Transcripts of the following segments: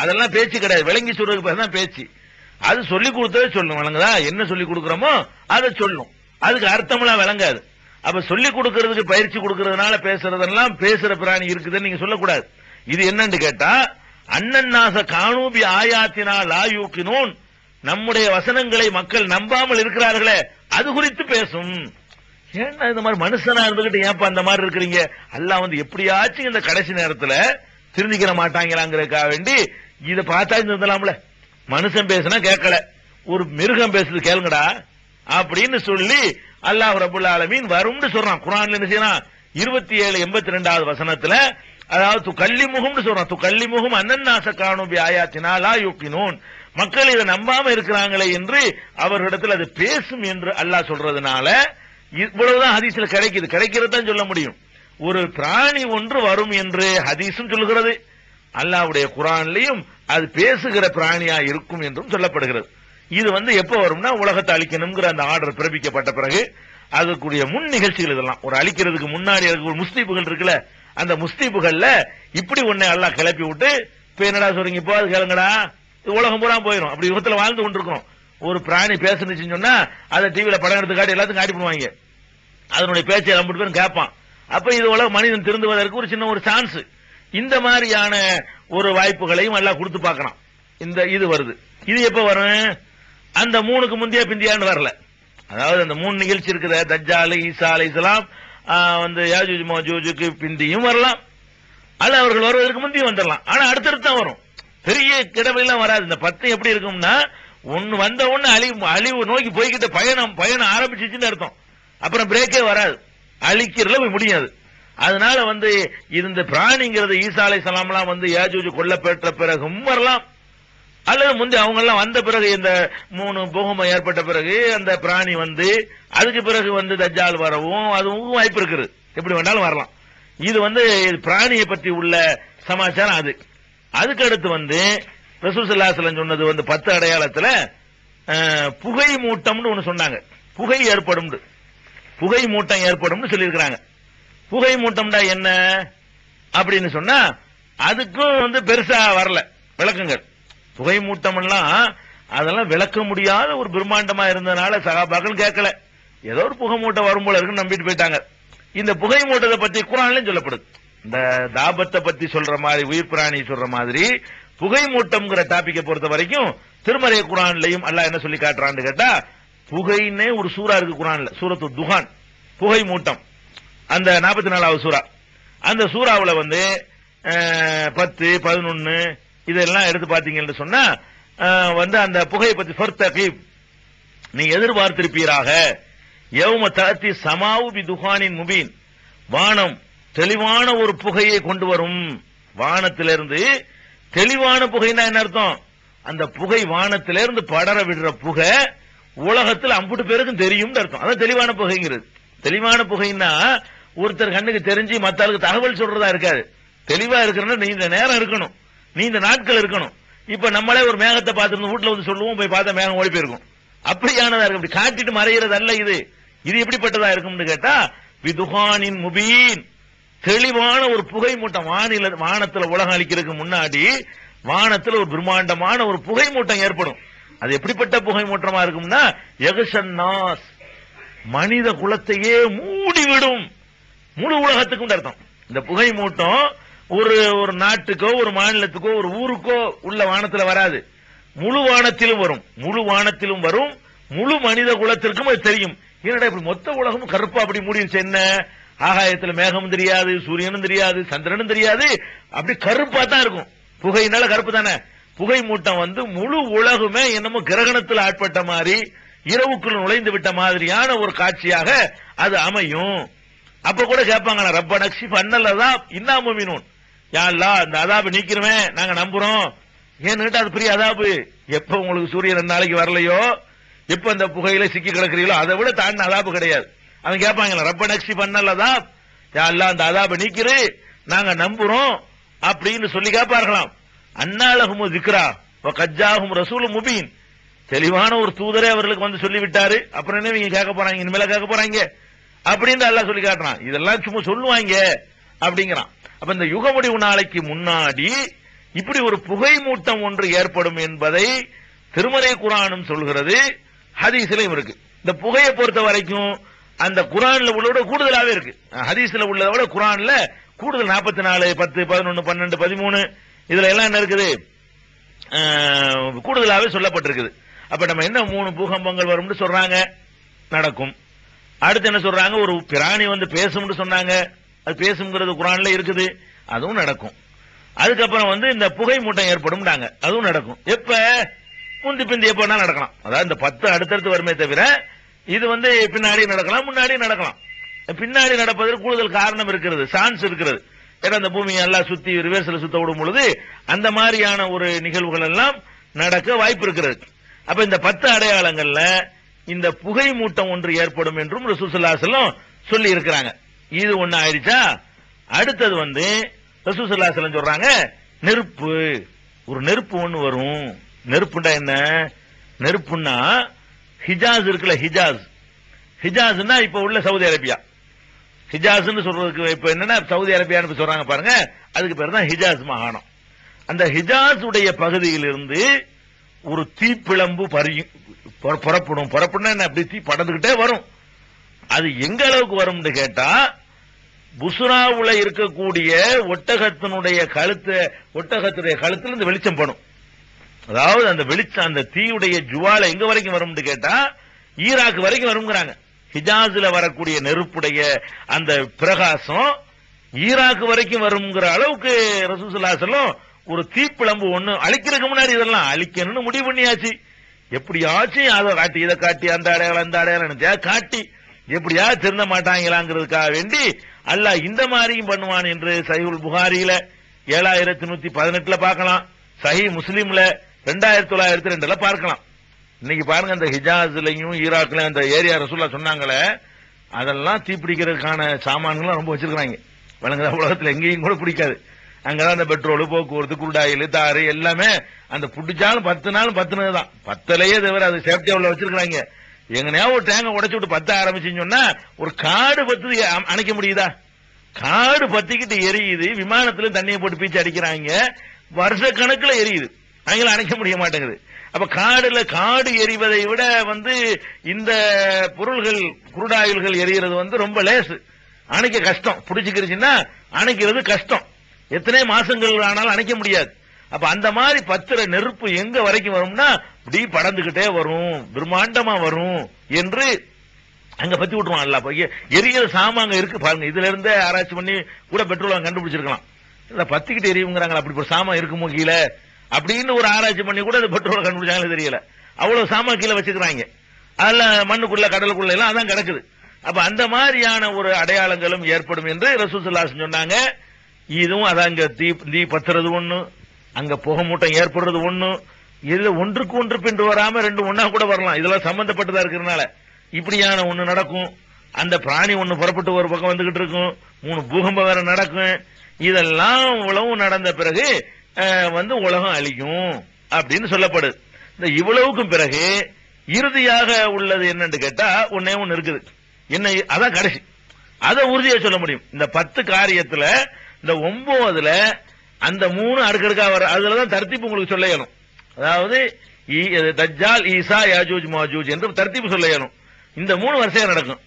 அதெல்லாம் பேச்சு கிடையாது. விளங்கி சொல்றதுக்கு பேர் தான் பேச்சு. அது சொல்லி கொடுத்ததே சொல்லும் விளங்குதா என்ன சொல்லி கொடுக்குறோமோ அதை சொல்லும் அதுக்கு அர்த்தமெல்லாம் விளங்காது. அப்ப சொல்லி கொடுக்கறதுக்கு பயிற்சி கொடுக்கறதுனால பேசுறதெல்லாம் பேசுற பிராணி இருக்குதுன்னு நீங்க சொல்லக்கூடாது. இது என்னன்னு கேட்டா அண்ணன்னாச காணூபி ஆயாத்தினா லாயூக்கினோன் நம்முடைய வசனங்களை மக்கள் நம்பாமல் இருக்கிறார்களே அது குறித்து பேசும். ஏன்னா இந்த மாதிரி மனுஷனா இருந்துகிட்டு ஏன்ப்பா அந்த மாதிரி இருக்கிறீங்க? எல்லாம் வந்து எப்படியாச்சும் இந்த கடைசி நேரத்துல திருந்திக்கிற மாட்டாங்களாங்கிறதுக்காக வேண்டி இதை பார்த்தா இருந்தலாம்ல மனுஷன் பேசுனா கேட்கல. ஒரு மிருகம் பேசுது கேளுங்கடா. அப்படின்னு சொல்லி அல்லாஹ் ரபுல் ஆலமீன் வரும்னு சொல்றான். குரான்ல என்ன செய்யறான்? இருபத்தி ஏழு எண்பத்தி ரெண்டாவது வசனத்துல அதாவது து கள்ளி முகம்னு சொல்றான். து கள்ளி முகம் அன்னநாச காணும் ஆயாத்தினாலா யூக்கினோன். மக்கள் இதை நம்பாம இருக்கிறாங்களே என்று அவர்களிடத்தில் அது பேசும் என்று அல்லாஹ் சொல்றதுனால இவ்வளவுதான் ஹதீஸ்ல கிடைக்குது. கிடைக்கிறதான் சொல்ல முடியும். ஒரு பிராணி ஒன்று வரும் என்று ஹதீஸும் சொல்லுகிறது. அல்லாவுடைய குரான்லயும் அது பேசுகிற பிராணியா இருக்கும் என்றும் சொல்லப்படுகிறது. இது வந்து எப்ப வரும்னா உலகத்தை அழிக்கணுங்கிற அந்த ஆர்டர் பிறப்பிக்கப்பட்ட பிறகு அதுக்குரிய முன் நிகழ்ச்சிகள் இதெல்லாம். ஒரு அழிக்கிறதுக்கு முன்னாடி ஒரு முஸ்தீபுகள் இருக்குல்ல அந்த முஸ்தீபுகள்ல இப்படி உன்னை அல்லாஹ் கிளப்பி விட்டு இப்ப என்னடா சொல்றீங்க இப்போ அது கேளுங்கடா உலகம் பூரா போயிடும் அப்படி யுகத்துல வாழ்ந்து கொண்டிருக்கிறோம். ஒரு பிராணி பேசுனுச்சுன்னு சொன்னா அதை டிவியில படம் எடுத்து காட்டி எல்லாத்துக்கும் காட்டி பண்ணுவாங்க அதனுடைய பேச்சை ரொம்ப பேரும் கேட்பான். அப்ப இது உலக மனிதன் திருந்துவதற்கு ஒரு சின்ன ஒரு சான்ஸ் இந்த மாதிரியான ஒரு வாய்ப்புகளையும் எல்லாம் கொடுத்து பார்க்கலாம் இந்த இது வருது. இது எப்ப வரும்? அந்த மூணுக்கு முந்தைய பிந்தியான்னு வரல. அதாவது அந்த மூணு நிகழ்ச்சி இருக்கிற தஜ்ஜாலு ஈசா அலை இஸ்லாம் வந்து யாஜூஜ் மோஜூஜுக்கு பிந்தியும் வரலாம். அல்ல அவர்கள் வருவதற்கு முந்தையும் வந்துடலாம் ஆனா அடுத்தடுத்து தான் வரும். பெரிய கிடவெல்லாம் வராது. இந்த பத்து எப்படி இருக்கும்னா ஒன்னு வந்த ஒன்னு அழிவு அழிவு நோக்கி போய்கிட்ட பயணம் பயணம் ஆரம்பிச்சிச்சுன்னு அர்த்தம். அப்புறம் பிரேக்கே வராது. அழிக்கிறதுல முடியாது. அதனால வந்து இந்த பிராணிங்கிறது ஈசா அலை சலாம்லாம் வந்து யாஜூஜ் கொல்லப்பெற்ற பிறகும் வரலாம் அல்லது முந்தைய அவங்க எல்லாம் வந்த பிறகு இந்த மூணு பூகம்பம் ஏற்பட்ட பிறகு அந்த பிராணி வந்து அதுக்கு பிறகு வந்து தஜ்ஜால் வரவும் அதுவும் வாய்ப்பு இருக்குது. எப்படி வேணாலும் வரலாம். இது வந்து பிராணியை பற்றி உள்ள சமாச்சாரம் அது. அதுக்கு அடுத்து வந்து ரசூசல்லாசலன் சொன்னது வந்து பத்து அடையாளத்துல புகை மூட்டம்னு ஒன்று சொன்னாங்க. புகை ஏற்படும் புகை மூட்டம் ஏற்படும்னு சொல்லியிருக்கிறாங்க. புகை மூட்டம்டா என்ன? அப்படின்னு சொன்னா அதுக்கும் வந்து பெருசா வரல விளக்கங்கள். புகை மூட்டம் எல்லாம் அதெல்லாம் விளக்க முடியாத ஒரு பிரம்மாண்டமா இருந்ததுனால சகாபாக்கள் கேட்கல. ஏதோ ஒரு புகை மூட்டம் வரும் போல இருக்குன்னு நம்பிட்டு போயிட்டாங்க. இந்த புகை மூட்டத்தை பத்தி குரான்லயும் சொல்லப்படுது. இந்த தாபத்தை பத்தி சொல்ற மாதிரி உயிர் பிராணி சொல்ற மாதிரி புகை மூட்டம்ங்கிற டாபிக்கை பொறுத்த வரைக்கும் திருமறை குரான்லையும் அல்லாஹ் என்ன சொல்லி காட்டுறான்னு கேட்டா புகைன்னே ஒரு சூறா இருக்கு குரான்ல சூரத்து துகான் புகை மூட்டம். அந்த நாற்பத்தி நாலாவது சூறா. அந்த சூறாவில் வந்து பத்து பதினொன்னு இதெல்லாம் எடுத்து பார்த்தீங்கன்னு சொன்னா வந்து அந்த புகையை பத்தி ஃபர்தகீப் நீ எதிர்பார்த்திருப்பீராக. யௌம தஅத்தி சமாவு பி துகானின் முபீன். வானம் தெளிவான ஒரு புகையை கொண்டு வரும் வானத்திலிருந்து. தெளிவான புகைன்னா என்ன அர்த்தம்? அந்த புகை வானத்திலிருந்து படர விடுற புகை உலகத்தில் அம்புட்டு பேருக்கும் தெரியும் அர்த்தம். அதான் தெளிவான புகைங்கிறது. தெளிவான புகைன்னா ஒருத்தர் கண்ணுக்கு தெரிஞ்சு மத்தாளுக்கு தகவல் சொல்றதா இருக்காது. தெளிவா இருக்கணும்னா இந்த நேரம் இருக்கணும். நீ இந்த நாட்கள் இருக்கணும். இப்ப நம்மளே ஒரு மேகத்தை பார்த்துருந்து வீட்டுல வந்து சொல்லுவோம் போய் பார்த்தா மேகம் ஓடி போயிருக்கும். அப்படியானதா இருக்கும் இப்படி காட்டிட்டு மறைகிறது அல்ல இது. இது எப்படிப்பட்டதா இருக்கும்னு கேட்டா விதுகானின் முபீன். தெளிவான ஒரு புகை மூட்டம் வானில வானத்துல உலகம் அளிக்கிறதுக்கு முன்னாடி வானத்துல ஒரு பிரம்மாண்டமான ஒரு புகை மூட்டம் ஏற்படும். அது எப்படிப்பட்ட புகை மூட்டமா இருக்கும்னா எகசன்னாஸ் மனித குலத்தையே மூடிவிடும். முழு உலகத்துக்கும் அர்த்தம். இந்த புகை மூட்டம் ஒரு ஒரு நாட்டுக்கோ ஒரு மாநிலத்துக்கோ ஒரு ஊருக்கோ உள்ள வானத்துல வராது. முழு வானத்திலும் வரும். முழு வானத்திலும் வரும். முழு மனித குலத்திற்கும் அது தெரியும். என்னடா இப்படி மொத்த உலகமும் கருப்பா அப்படி மூடிடுச்சு என்ன? ஆகாயத்துல மேகமும் தெரியாது சூரியனும் தெரியாது சந்திரனும் தெரியாது. அப்படி கருப்பா தான் இருக்கும். புகையினால கருப்பு தானே? புகை மூட்டம் வந்து முழு உலகுமே என்னமோ கிரகணத்தில் ஆட்பட்ட மாதிரி இரவுக்குள் நுழைந்து விட்ட மாதிரியான ஒரு காட்சியாக அது அமையும். அப்ப கூட கேட்பாங்க ரப்ப நக்ஷி பண்ணலதான் இன்னா மீனூன் யாழ்லா இந்த அதாபு நீக்கிறமே நாங்க நம்புறோம். ஏன்னு அது பெரிய அதாபு. எப்ப உங்களுக்கு சூரியன் ரெண்டு நாளைக்கு வரலையோ எப்ப இந்த புகையில சிக்கி கிடக்குறீங்களோ அதை விட தாண்டின அதாபு கிடையாது. அவன் கேட்பாங்களா ரப்ப நக்ஷி தான் யாழ்லா அந்த அதாபு நீக்கிரு நாங்க நம்புறோம் அப்படின்னு சொல்லி கேட்பார்களாம். அன்னாலகும் விக்ரா கஜாகும் ரசூல் முபீன். தெளிவான ஒரு தூதரே அவர்களுக்கு வந்து சொல்லிவிட்டாரு. அப்புறம் என்ன நீங்க கேட்க போறாங்க? இனிமேல கேட்க போறாங்க? அப்படின்னு எல்லாம் சொல்லி காட்டுறான். இதெல்லாம் சும்மா சொல்லுவாங்க அப்படிங்கிறான். அப்ப இந்த யுக முடிவு நாளைக்கு முன்னாடி இப்படி ஒரு புகை மூட்டம் ஒன்று ஏற்படும் என்பதை திருமறை குரானும் சொல்கிறது ஹதீஸ்லயும் இருக்கு. இந்த புகையை பொறுத்த வரைக்கும் அந்த குரான்ல உள்ளதோட கூடுதலாவே இருக்கு. ஹதீஸ்ல உள்ளதை விட குரான்ல கூடுதல் நாற்பத்தி நாலு பத்து பதினொன்னு பன்னெண்டு பதிமூணு இதுல எல்லாம் என்ன இருக்குது? கூடுதலாகவே சொல்லப்பட்டிருக்குது. அப்ப நம்ம என்ன மூணு பூகம்பங்கள் வரும்னு சொல்றாங்க? நடக்கும். அடுத்து என்ன சொல்றாங்க? ஒரு பிராணி வந்து பேசும்னு சொன்னாங்க. அது பேசுங்கிறது குரான்ல இருக்குது. அதுவும் நடக்கும். அதுக்கப்புறம் வந்து இந்த புகை மூட்டம் ஏற்படும் அதுவும் நடக்கும். எப்ப? முந்தி பிந்தி எப்ப நடக்கலாம். அதாவது இந்த பத்து அடுத்தடுத்து வருமே தவிர இது வந்து பின்னாடி நடக்கலாம் முன்னாடி நடக்கலாம். பின்னாடி நடப்பதற்கு கூடுதல் காரணம் இருக்கிறது சான்ஸ் இருக்கிறது. ஏன்னா அந்த பூமியை எல்லாம் சுத்தி ரிவர்ஸ்ல சுத்த விடும் பொழுது அந்த மாதிரியான ஒரு நிகழ்வுகள் எல்லாம் நடக்க வாய்ப்பு இருக்கிறது. அப்ப இந்த பத்து அடையாளங்கள்ல இந்த புகை மூட்டம் ஒன்று ஏற்படும் என்றும் ரசூசல்லாசலம் சொல்லி இருக்கிறாங்க. இது ஒண்ணு ஆயிடுச்சா? அடுத்தது வந்து ரசூசல்லாசலம் சொல்றாங்க நெருப்பு. ஒரு நெருப்பு ஒண்ணு வரும். நெருப்புண்டா என்ன? நெருப்புன்னா ஹிஜாஸ் இருக்குல்ல ஹிஜாஸ். ஹிஜாஸ்னா இப்ப உள்ள சவுதி அரேபியா. ஹிஜாஸ்னு சொல்றதுக்கு இப்ப என்னன்னா சவுதி அரேபியான்னு சொல்றாங்க பாருங்க. அதுக்கு பேர் தான் ஹிஜாஸ் மாகாணம். அந்த ஹிஜாஸ் உடைய பகுதியிலிருந்து ஒரு தீப்பிழம்பு பறியும் புற- புறப்படும். புறப்படும் என்ன? அப்படி தீ படந்துகிட்டே வரும். அது எங்க அளவுக்கு வரும்னு கேட்டா புசுராவுல இருக்கக்கூடிய ஒட்டகத்தினுடைய கழுத்து ஒட்டகத்துடைய கழுத்துல இருந்து வெளிச்சம் படும். அதாவது அந்த வெளிச்சம் அந்த தீயுடைய ஜுவாலை எங்க வரைக்கும் வரும்னு கேட்டா ஈராக் வரைக்கும் வருங்கிறாங்க ஹிஜாஸ்ல வரக்கூடிய நெருப்புடைய அந்த பிரகாசம் ஈராக் வரைக்கும் வருங்கிற அளவுக்கு ரசூசுல்லாசலம் ஒரு தீப்பிழம்பு ஒண்ணு அழிக்கிறதுக்கு முன்னாடி இதெல்லாம் அழிக்கணும்னு முடிவு பண்ணியாச்சு. எப்படியாச்சும் அதை காட்டி இதை காட்டி அந்த அடையாளம் அந்த அடையாளம் காட்டி எப்படியா திருந்த மாட்டாங்களாங்கிறதுக்காக வேண்டி அல்லாஹ் இந்த மாதிரியும் பண்ணுவான் என்று சஹீஹுல் புகாரியில ஏழாயிரத்தி நூத்தி பதினெட்டுல பார்க்கலாம். சஹி முஸ்லீம்ல ரெண்டாயிரத்தி தொள்ளாயிரத்தி ரெண்டுல பார்க்கலாம். இன்னைக்கு பாருங்க அந்த ஹிஜாஸ்லயும் ஈராக்லயும் அந்த ஏரியா ரசூல்லா சொன்னாங்களே அதெல்லாம் தீப்பிடிக்கிறதுக்கான சாமான்கள்லாம் ரொம்ப வச்சிருக்காங்க வழங்குற உலகத்துல எங்கேயும் கூட பிடிக்காது. அங்கதான் அந்த பெட்ரோல் போக்குவரத்து குருடாயில் தாறு எல்லாமே அந்த பிடிச்சாலும் பத்து நாள் பத்துனது தான் பத்தலையே தவிர அது சேஃப்டியா உள்ள வச்சிருக்கிறாங்க. எங்கனையா ஒரு டேங்க உடைச்சு விட்டு பத்த ஆரம்பிச்சுன்னு சொன்னா ஒரு காடு பத்து அணைக்க முடியுதா? காடு பத்திக்கிட்டு எரியுது விமானத்துல தண்ணியை போட்டு பீச்சு அடிக்கிறாங்க வருஷ கணக்குல எரியுது. அவங்கள அணைக்க முடிய மாட்டேங்குது. அப்ப காடுல காடு எரிவதை விட வந்து இந்த பொருள்கள் குருடாயில்கள் எரியறது வந்து ரொம்ப லேசு. அணைக்க கஷ்டம். பிடிச்சுக்கிருச்சுன்னா அணைக்கிறது கஷ்டம். எத்தனை மாசங்கள் ஆனாலும் அணைக்க முடியாது. அப்ப அந்த மாதிரி பத்திர நெருப்பு எங்க வரைக்கும் வரும்னா இப்படி படந்துகிட்டே வரும். பிரம்மாண்டமா வரும் என்று அங்க பத்தி விட்டுருவான் இல்ல பைய சாமாங்க இருக்கு பாருங்க. இதுல இருந்தே ஆராய்ச்சி பண்ணி கூட பெட்ரோல் கண்டுபிடிச்சிருக்கலாம். இல்ல பத்திக்கிட்டு எரியுங்கிறாங்க அப்படி ஒரு சாமான் இருக்குமோ கீழே? அப்படின்னு ஒரு ஆராய்ச்சி பண்ணி கூட அது பெட்ரோல் கண்டுபிடிச்சாங்களே தெரியல. அவ்வளவு சாமான் கீழே வச்சுக்கிறாங்க. அதுல மண்ணுக்குள்ள கடலுக்குள்ள எல்லாம் அதான் கிடக்குது. அப்ப அந்த மாதிரியான ஒரு அடையாளங்களும் ஏற்படும் என்று ரசூசல்லாசன் சொன்னாங்க. இதுவும் அதான் அங்க தீ தீ பத்துறது ஒண்ணு அங்க புகை மூட்டம் ஏற்படுறது ஒண்ணு. இதுல ஒன்றுக்கு ஒன்று பின்று வராம ரெண்டு ஒன்னா கூட வரலாம். இதெல்லாம் சம்பந்தப்பட்டதா இருக்கிறதுனால இப்படியான ஒண்ணு நடக்கும். அந்த பிராணி ஒண்ணு புறப்பட்டு ஒரு பக்கம் வந்துகிட்டு இருக்கும். மூணு பூகம்பம் வேற நடக்கும். இதெல்லாம் உழவும் நடந்த பிறகு வந்து உலகம் அழியும் அப்படின்னு சொல்லப்படுது. இந்த இவ்வளவுக்கும் பிறகு இறுதியாக உள்ளது என்னன்னு கேட்டா ஒன்னே ஒன்னு இருக்குது. என்ன அதான் கடைசி. அதை உறுதியா சொல்ல முடியும். இந்த பத்து காரியத்துல இந்த ஒன்பதுல அந்த மூணு அடுக்கடுக்கா வர அதுலதான் தர்த்திப்பு உங்களுக்கு சொல்ல இயலும். அதாவது ஈ- தஜ்ஜால் ஈசா யாஜூஜ் மாஜூஜ் என்று தர்த்திப்பு சொல்ல இயலும். இந்த மூணு வரிசையா நடக்கும்.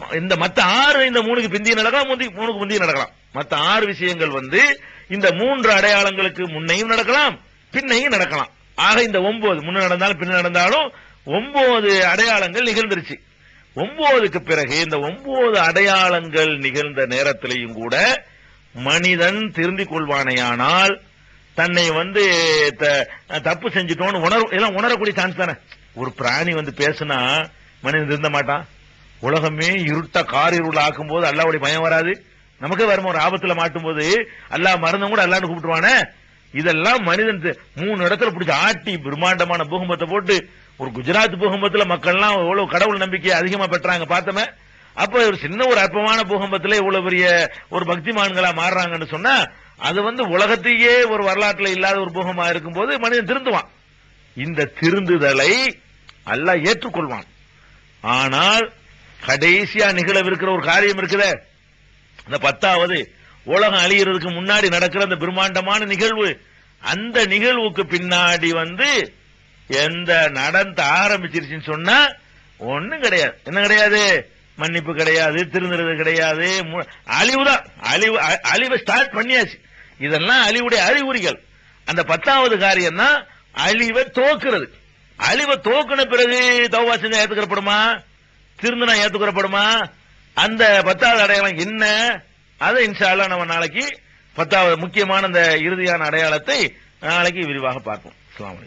ம- இந்த மத்த ஆறு இந்த மூணுக்கு பிந்தி நடக்கலாம் முந்தி மூணுக்கு முந்தி நடக்கலாம். மத்த ஆறு விஷயங்கள் வந்து இந்த மூன்று அடையாளங்களுக்கு முன்னையும் நடக்கலாம் பின்னையும் நடக்கலாம். ஆக இந்த ஒன்பது முன்ன நடந்தாலும் பின்ன நடந்தாலும் ஒன்பது அடையாளங்கள் நிகழ்ந்துருச்சு. ஒன்பதுக்கு பிறகு இந்த ஒன்பது அடையாளங்கள் நிகழ்ந்த நேரத்திலையும் கூட மனிதன் திருந்திக் கொள்வானேயானால் தன்னை வந்து த- தப்பு செஞ்சுட்டோன்னு உணர் எல்லாம் உணரக்கூடிய சான்ஸ் தானே. ஒரு பிராணி வந்து பேசுனா மனிதன் திருந்த மாட்டான். உலகமே இருட்ட கார் இருள் ஆக்கும் போது அல்லாவுடைய பயம் வராது. நமக்கே வரும் ஒரு ஆபத்துல மாட்டும் போது அல்லா மருந்தம் கூட அல்லான்னு கூப்பிட்டுருவானே? இதெல்லாம் மனிதன் மூணு இடத்துல பிடிச்சி ஆட்டி பிரம்மாண்டமான பூகம்பத்தை போட்டு ஒரு குஜராத் பூகம்பத்துல மக்கள்லாம் எவ்வளவு கடவுள் நம்பிக்கை அதிகமா பெற்றாங்க பார்த்தோமே? அப்ப ஒரு சின்ன ஒரு அற்பமான பூகம்பத்துல இவ்வளவு பெரிய ஒரு பக்திமான்களா மாறுறாங்கன்னு சொன்னா அது வந்து உலகத்தையே ஒரு வரலாற்றுல இல்லாத ஒரு பூகமா இருக்கும்போது மனிதன் திருந்துவான். இந்த திருந்துதலை அல்ல ஏற்றுக்கொள்வான். ஆனால் கடைசியா நிகழவிருக்கிற ஒரு காரியம் இருக்குதே? இந்த பத்தாவது உலகம் அழியறதுக்கு முன்னாடி நடக்கிற அந்த பிரம்மாண்டமான நிகழ்வு அந்த நிகழ்வுக்கு பின்னாடி வந்து எந்த நடந்த ஆரம்பிச்சிருச்சுன்னு சொன்னா ஒன்னும் கிடையாது. என்ன கிடையாது? மன்னிப்பு கிடையாது திருந்துறது கிடையாது மு- அழிவுதான். அழிவு அ- அழிவை ஸ்டார்ட் பண்ணியாச்சு. இதெல்லாம் அழிவுடைய அறிகுறிகள். அந்த பத்தாவது காரியம் தான் அழிவை தோக்குறது. அழிவை தோக்குன பிறகு தௌவா செஞ்சா ஏத்துக்கிறப்படுமா? திருந்தினா ஏத்துக்கிறப்படுமா? அந்த பத்தாவது அடையாளம் என்ன? அதை இன்ஷால்லா நம்ம நாளைக்கு பத்தாவது முக்கியமான அந்த இறுதியான அடையாளத்தை நாளைக்கு விரிவாக பார்ப்போம். அஸ்லாம்